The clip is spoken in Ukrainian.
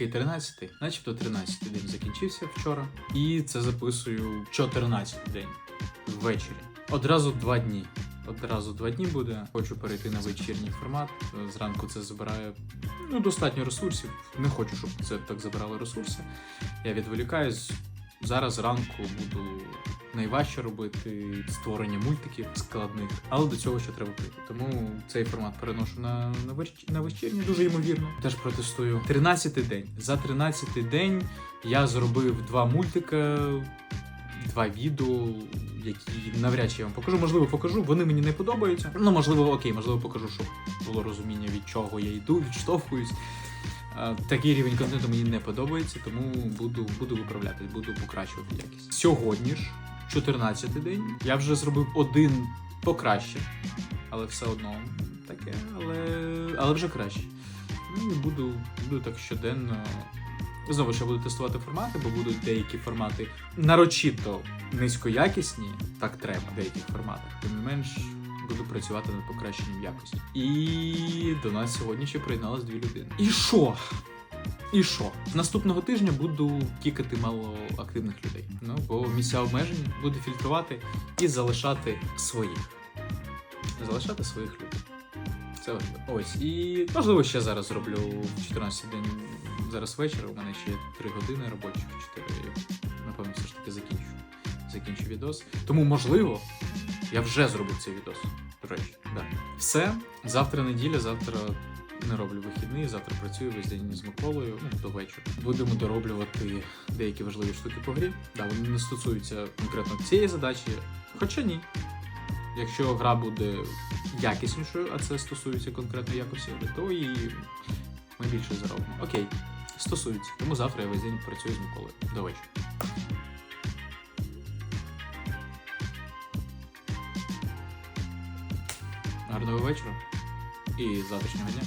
який 13-й, начебто 13-й день закінчився вчора. І це записую 14-й день ввечері. Одразу два дні. Одразу два дні буде. Хочу перейти на вечірній формат. Зранку це забирає ну, достатньо ресурсів. Не хочу, щоб це так забирало ресурси. Я відволікаюсь. Зараз зранку буду найважче робити створення мультиків складних, але до цього ще треба прийти. Тому цей формат переношу на, на, веч- на вечірній, дуже ймовірно. Теж протестую. 13-й день. За 13-й день я зробив два мультика, два відео, які навряд чи я вам покажу. Можливо, покажу. Вони мені не подобаються. Ну, можливо, окей, можливо, покажу, щоб було розуміння, від чого я йду, відштовхуюсь. Такий рівень контенту мені не подобається, тому буду, буду виправлятись, буду покращувати якість. Сьогодні ж, 14-й день, я вже зробив один покраще, але все одно таке, але, але вже краще. Ну і буду, буду так щоденно. Знову ж я буду тестувати формати, бо будуть деякі формати нарочито низькоякісні, так треба в деяких форматах. Тим не менш, буду працювати над покращенням якості. І до нас сьогодні ще приєдналось дві людини. І що? І що? Наступного тижня буду кікати мало активних людей. Ну, бо місця обмежені, буду фільтрувати і залишати своїх. Залишати своїх людей. Це важливо. Ось. І можливо ще зараз зроблю в 14 день. Зараз вечір. У мене ще 3 години робочих, 4. Напевно, все ж таки закінчу. Закінчу відос. Тому, можливо, я вже зробив цей відос. До речі, да. Все. Завтра неділя, завтра не роблю вихідний, завтра працюю весь день з Миколою, ну до вечора. Будемо дороблювати деякі важливі штуки по грі. Да, вони не стосуються конкретно цієї задачі, хоча ні. Якщо гра буде якіснішою, а це стосується конкретно якості то і ми більше заробимо. Окей, стосується. Тому завтра я весь день працюю з Миколою. До вечора. Гарного вечора і завтрашнього дня.